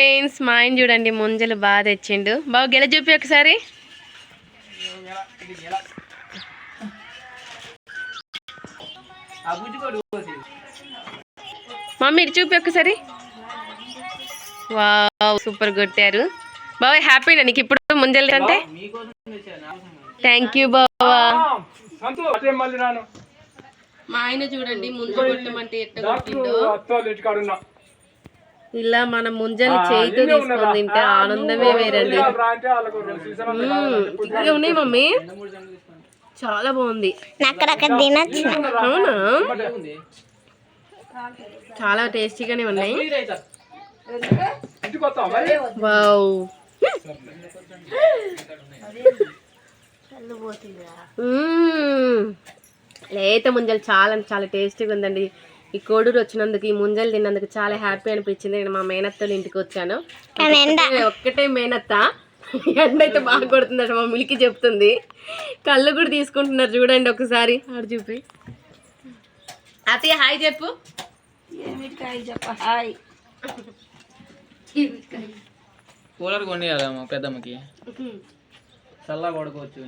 Friends మా ఆయన చూడండి ముంజలు బాగా తెచ్చిండు. బాగా గెల చూపి ఒకసారి. మమ్మీ చూపి ఒకసారి. వావ్ సూపర్ కొట్టారు. బాబాయ్ హ్యాపీ నీకు ఇప్పుడు ముంజలు అంటే. థ్యాంక్ యూ బాబా మా ఆయన చూడండి ముంజ కొట్టమంటే అత్తోళ్ళు ఇంటికాడున్నా. ఇలా మన ముంజలు చేయితో తీసుకొని తింటే ఆనందమే వేరండి. ఇంకా ఉన్నాయి మమ్మీ. చాలా బాగుంది. అక్కడక్కడ తినచ్చు. అవునా. చాలా టేస్టీగానే ఉన్నాయి. వావ్. లేత ముంజలు చాలా అంటే చాలా టేస్టీగా ఉందండి. ఈ కోడూరు వచ్చినందుకు ఈ ముంజలు తిన్నందుకు చాలా హ్యాపీ అనిపించింది. నేను మా మేనత్తలు ఇంటికి వచ్చాను. ఒక్కటే- మేనత్త. ఎండ అయితే బాగా కొడుతుందట మా మిలికి చెప్తుంది. కళ్ళు కూడా తీసుకుంటున్నారు చూడండి ఒకసారి. ఆడు చూపి. అతయ్య హాయ్ చెప్పు. కూలర్ కొనియాలి మా పెద్దమ్మకి చల్లగా పడుకోవచ్చు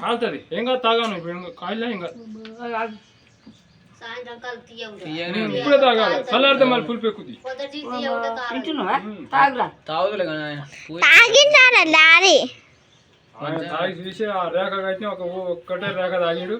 కాలుతుంది ఏం కాదు తాగాను ఇప్పుడు. కాయలే ఏం కాదు. తాగాలి. చల్లారితే మళ్ళీ పులుపు ఎక్కుద్ది. తాగుదులే కానీ ఆయన. తాగి చూసి ఆ రేఖ కట్టిన ఒక ఒక్కటే రేఖ తాగిడు.